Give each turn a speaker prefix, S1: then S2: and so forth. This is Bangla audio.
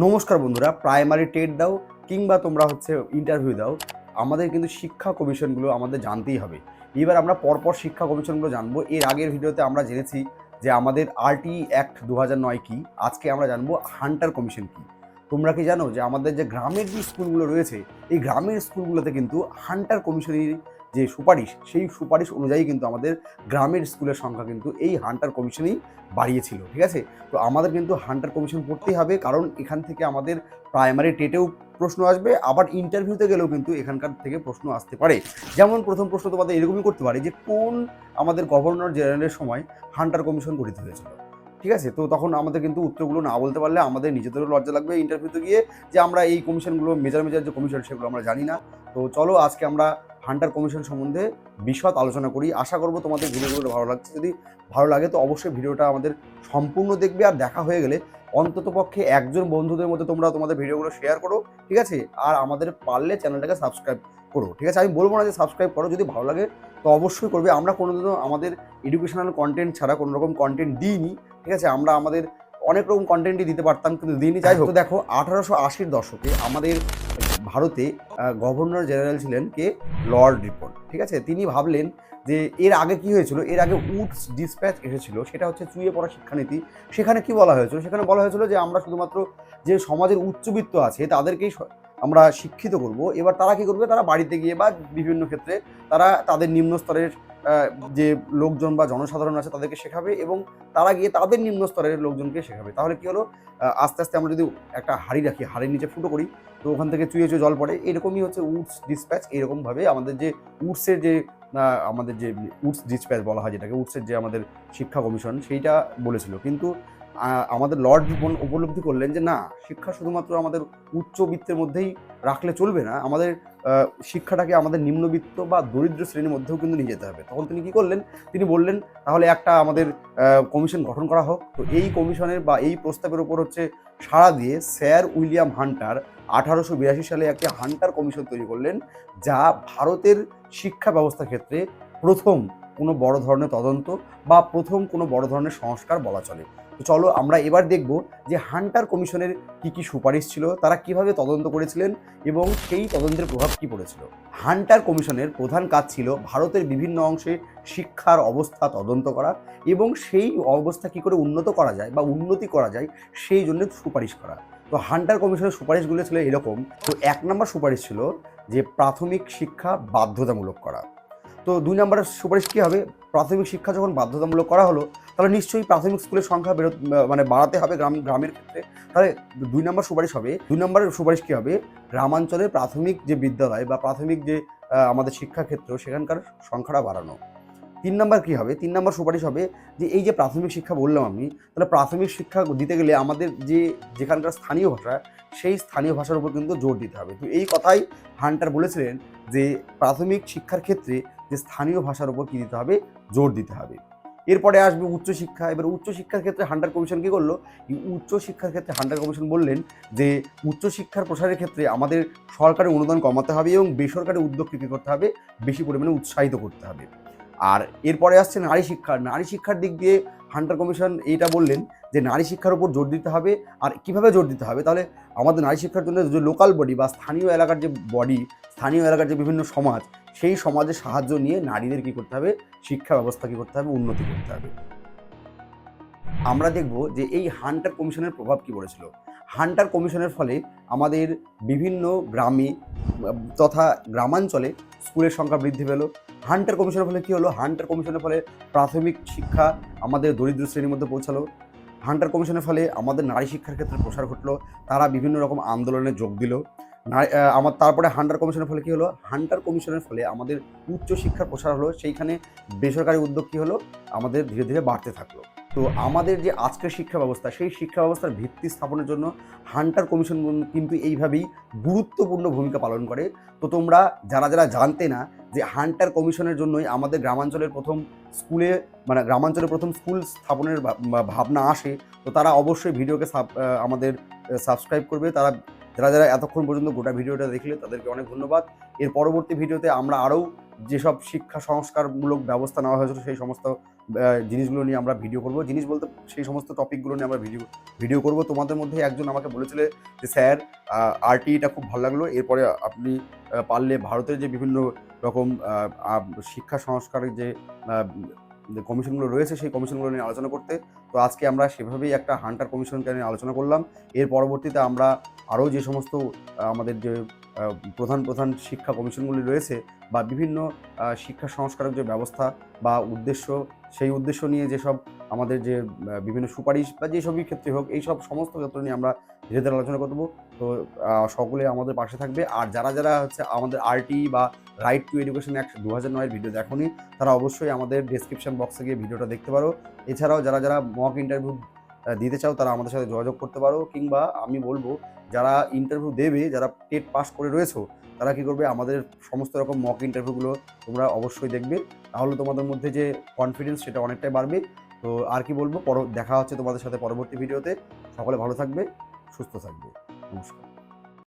S1: নমস্কার বন্ধুরা প্রাইমারি টেট দাও কিংবা তোমরা হচ্ছে ইন্টারভিউ দাও, আমাদের কিন্তু শিক্ষা কমিশনগুলো আমাদের জানতেই হবে। এবার আমরা পরপর শিক্ষা কমিশনগুলো জানব। এর আগের ভিডিওতে আমরা জেনেছি যে আমাদের আরটি অ্যাক্ট দু নয় কী, আজকে আমরা জানব হান্টার কমিশন কী। তোমরা কি জানো যে আমাদের যে গ্রামের যে স্কুলগুলো রয়েছে, এই গ্রামের স্কুলগুলোতে কিন্তু হান্টার কমিশনের যে সুপারিশ, সেই সুপারিশ অনুযায়ী কিন্তু আমাদের গ্রামের স্কুলের সংখ্যা কিন্তু এই হান্টার কমিশনেই বাড়িয়েছিল, ঠিক আছে? তো আমাদের কিন্তু হান্টার কমিশন পড়তেই হবে, কারণ এখান থেকে আমাদের প্রাইমারি টেটেও প্রশ্ন আসবে, আবার ইন্টারভিউতে গেলেও কিন্তু এখানকার থেকে প্রশ্ন আসতে পারে। যেমন প্রথম প্রশ্ন তোমাদের এরকমই করতে পারে যে, কোন আমাদের গভর্নর জেনারেলের সময় হান্টার কমিশন গঠিত হয়েছিল? ঠিক আছে? তো তখন আমাদের কিন্তু উত্তরগুলো না বলতে পারলে আমাদের নিজেদেরও লজ্জা লাগবে ইন্টারভিউতে গিয়ে যে, আমরা এই কমিশনগুলো মেজার মেজার যে কমিশন সেগুলো আমরা জানি না। তো চলো আজকে আমরা হান্টার কমিশন সম্বন্ধে বিশদ আলোচনা করি। আশা করব তোমাদের ভিডিওগুলো ভালো লাগছে। যদি ভালো লাগে তো অবশ্যই ভিডিওটা আমাদের সম্পূর্ণ দেখবে আর দেখা হয়ে গেলে অন্তত পক্ষে একজন বন্ধুদের মধ্যে তোমরা তোমাদের ভিডিওগুলো শেয়ার করো ঠিক আছে? আর আমাদের পারলে চ্যানেলটাকে সাবস্ক্রাইব করো ঠিক আছে? আমি বলব না যে সাবস্ক্রাইব করো যদি ভালো লাগে তো অবশ্যই করবে। আমরা কোনোদিনও আমাদের এডুকেশনাল কন্টেন্ট ছাড়া কোনো রকম কন্টেন্ট দিইনি ঠিক আছে? আমরা আমাদের অনেক রকম কন্টেন্টই দিতে পারতাম কিন্তু দিইনি। যাই হোক দেখো আঠারোশো আশির দশকে আমাদের ভারতে গভর্নর জেনারেল ছিলেন কে? লর্ড রিপন। ঠিক আছে? তিনি ভাবলেন যে এর আগে কি হয়েছিল? এর আগে উডস ডিসপ্যাচ এসেছিল, সেটা হচ্ছে চুয়ে পড়া শিক্ষানীতি। সেখানে কি বলা হয়েছিল? সেখানে বলা হয়েছিল যে আমরা শুধুমাত্র যে সমাজের উচ্চবিত্ত আছে, তাদেরকেই আমরা শিক্ষিত করব। এবার তারা কি করবে? তারা বাড়িতে গিয়ে বা বিভিন্ন ক্ষেত্রে তারা তাদের নিম্ন স্তরের যে লোকজন বা জনসাধারণ আছে তাদেরকে শেখাবে এবং তারা গিয়ে তাদের নিম্ন স্তরের লোকজনকে শেখাবে। তাহলে কি হলো? আস্তে আস্তে আমরা যদি একটা হাড়ি রাখি, হাড়ির নিচে ফুটো করি, তো ওখান থেকে চুয়ে চুয়ে জল পড়ে। এরকমই হচ্ছে উডস ডিসপ্যাচ, এরকমভাবে আমাদের যে উডসের যে আমাদের যে উডস ডিসপ্যাচ বলা হয় যেটাকে, উডসের যে আমাদের শিক্ষা কমিশন, সেইটা বলেছিল। কিন্তু আমাদের লর্ড রিপন উপলব্ধি করলেন যে না, শিক্ষা শুধুমাত্র আমাদের উচ্চবিত্তের মধ্যেই রাখলে চলবে না, আমাদের শিক্ষাটাকে আমাদের নিম্নবিত্ত বা দরিদ্র শ্রেণির মধ্যেও কিন্তু নিয়ে যেতে হবে। তখন তিনি কি করলেন? তিনি বললেন, তাহলে একটা আমাদের কমিশন গঠন করা হোক। তো এই কমিশনের বা এই প্রস্তাবের উপর হচ্ছে সাড়া দিয়ে স্যার উইলিয়াম হান্টার আঠারোশো বিরাশি সালে একটি হান্টার কমিশন তৈরি করলেন, যা ভারতের শিক্ষা ব্যবস্থার ক্ষেত্রে প্রথম কোনো বড় ধরনের তদন্ত বা প্রথম কোনো বড় ধরনের সংস্কার বলা চলে। তো চলো আমরা এবার দেখব যে হান্টার কমিশনের কি কি সুপারিশ ছিল, তারা কীভাবে তদন্ত করেছিলেন এবং সেই তদন্তের প্রভাব কি পড়েছিল। হান্টার কমিশনের প্রধান কাজ ছিল ভারতের বিভিন্ন অংশে শিক্ষার অবস্থা তদন্ত করা এবং সেই অবস্থা কি করে উন্নত করা যায় বা উন্নতি করা যায় সেই জন্য সুপারিশ করা। তো হান্টার কমিশনের সুপারিশগুলো ছিল এরকম, তো এক নম্বর সুপারিশ ছিল যে প্রাথমিক শিক্ষা বাধ্যতামূলক করা। তো দুই নম্বরের সুপারিশ কী হবে? প্রাথমিক শিক্ষা যখন বাধ্যতামূলক করা হলো, তাহলে নিশ্চয়ই প্রাথমিক স্কুলের সংখ্যা বেরো মানে বাড়াতে হবে গ্রাম, গ্রামের ক্ষেত্রে। তাহলে দুই নম্বর সুপারিশ হবে, দুই নম্বরের সুপারিশ কী হবে? গ্রামাঞ্চলের প্রাথমিক যে বিদ্যালয় বা প্রাথমিক যে আমাদের শিক্ষাক্ষেত্র, সেখানকার সংখ্যাটা বাড়ানো। তিন নম্বর কী হবে? তিন নম্বর সুপারিশ হবে যে এই যে প্রাথমিক শিক্ষা বললাম আমি, তাহলে প্রাথমিক শিক্ষা দিতে গেলে আমাদের যে যেখানকার স্থানীয় ভাষা, সেই স্থানীয় ভাষার উপর কিন্তু জোর দিতে হবে। তো এই কথাই হান্টার বলেছিলেন যে প্রাথমিক শিক্ষার ক্ষেত্রে যে স্থানীয় ভাষার উপর কী দিতে হবে? জোর দিতে হবে। এরপরে আসবে উচ্চশিক্ষা। এবার উচ্চশিক্ষার ক্ষেত্রে হান্টার কমিশন কী করল? উচ্চশিক্ষার ক্ষেত্রে হান্ডার কমিশন বললেন যে, উচ্চশিক্ষার প্রসারের ক্ষেত্রে আমাদের সরকারি অনুদান কমাতে হবে এবং বেসরকারি উদ্যোগকে কী করতে হবে? বেশি পরিমাণে উৎসাহিত করতে হবে। আর এরপরে আসছে নারী শিক্ষা। নারী শিক্ষার দিক দিয়ে হান্টার কমিশন এইটা বললেন যে নারী শিক্ষার উপর জোর দিতে হবে আর কীভাবে জোর দিতে হবে? তাহলে আমাদের নারী শিক্ষার জন্য যে লোকাল বডি বা স্থানীয় এলাকার যে বডি স্থানীয় এলাকার যে বিভিন্ন সমাজ, সেই সমাজের সাহায্য নিয়ে নারীদের কী করতে হবে? শিক্ষা ব্যবস্থা কী করতে হবে? উন্নতি করতে হবে। আমরা দেখব যে এই হান্টার কমিশনের প্রভাব কী পড়েছিল। হান্টার কমিশনের ফলে আমাদের বিভিন্ন গ্রামে তথা গ্রামাঞ্চলে স্কুলের সংখ্যা বৃদ্ধি পেল। হান্টার কমিশনের ফলে কী হলো? হান্টার কমিশনের ফলে প্রাথমিক শিক্ষা আমাদের দরিদ্র শ্রেণির মধ্যে পৌঁছালো। হান্টার কমিশনের ফলে আমাদের নারী শিক্ষার ক্ষেত্রে প্রসার ঘটলো, তারা বিভিন্ন রকম আন্দোলনে যোগ দিল। আমার, তারপরে হান্টার কমিশনের ফলে কী হলো? হান্টার কমিশনের ফলে আমাদের উচ্চ শিক্ষার প্রসার হলো, সেইখানে বেসরকারি উদ্যোগ কী হলো? আমাদের ধীরে ধীরে বাড়তে থাকল। তো আমাদের যে আজকের শিক্ষা ব্যবস্থা, সেই শিক্ষা ব্যবস্থার ভিত্তি স্থাপনের জন্য হান্টার কমিশন কিন্তু এইভাবেই গুরুত্বপূর্ণ ভূমিকা পালন করে। তো তোমরা, যারা যারা জানতে না যে হান্টার কমিশনের জন্যই আমাদের গ্রামাঞ্চলের প্রথম স্কুলে মানে গ্রামাঞ্চলে প্রথম স্কুল স্থাপনের ভাবনা আসে, তো তারা অবশ্যই ভিডিওকে আমাদের সাবস্ক্রাইব করবে। তারা, যারা যারা এতক্ষণ পর্যন্ত গোটা ভিডিওটা দেখলে তাদেরকে অনেক ধন্যবাদ। এর পরবর্তী ভিডিওতে আমরা আরও যেসব শিক্ষা সংস্কারমূলক ব্যবস্থা নেওয়া হয়েছিল সেই সমস্ত জিনিসগুলো নিয়ে আমরা ভিডিও করব। জিনিস বলতে সেই সমস্ত টপিকগুলো নিয়ে আমরা ভিডিও ভিডিও করব। তোমাদের মধ্যে একজন আমাকে বলেছিলে যে, স্যার আরটিটা খুব ভালো লাগল। এরপরে আপনি পারলে ভারতের যে বিভিন্ন রকম শিক্ষা সংস্কারের যে যে কমিশনগুলো রয়েছে, সেই কমিশনগুলো নিয়ে আলোচনা করতে। তো আজকে আমরা সেভাবেই একটা হান্টার কমিশনকে নিয়ে আলোচনা করলাম। এর পরবর্তীতে আমরা আরও যে সমস্ত আমাদের যে প্রধান প্রধান শিক্ষা কমিশনগুলি রয়েছে বা বিভিন্ন শিক্ষা সংস্কারক যে ব্যবস্থা বা উদ্দেশ্য সেই উদ্দেশ্য নিয়ে যেসব আমাদের যে বিভিন্ন সুপারিশ বা যেসবই ক্ষেত্রে হোক, এই সব সমস্ত ক্ষেত্র নিয়ে আমরা ধীরে ধীরে আলোচনা করব তো সকলে আমাদের পাশে থাকবে। আর যারা যারা হচ্ছে আমাদের আরটি বা রাইট টু এডুকেশন অ্যাক্ট দু হাজার নয়ের ভিডিও দেখোনি, তারা অবশ্যই আমাদের ডিসক্রিপশন বক্সে গিয়ে ভিডিওটা দেখতে পারো। এছাড়াও যারা যারা মক ইন্টারভিউ দিতে চাও, তারা আমাদের সাথে যোগাযোগ করতে পারো। কিংবা আমি বলব, যারা ইন্টারভিউ দেবে, যারা টেট পাস করে রয়েছো, তারা কী করবে? আমাদের সমস্ত রকম মক ইন্টারভিউগুলো তোমরা অবশ্যই দেখবে। তাহলে তোমাদের মধ্যে যে কনফিডেন্স সেটা অনেকটাই বাড়বে। তো আর কি বলব? পর, দেখা হচ্ছে তোমাদের সাথে পরবর্তী ভিডিওতে সকলে ভালো থাকবে, সুস্থ থাকবে। নমস্কার।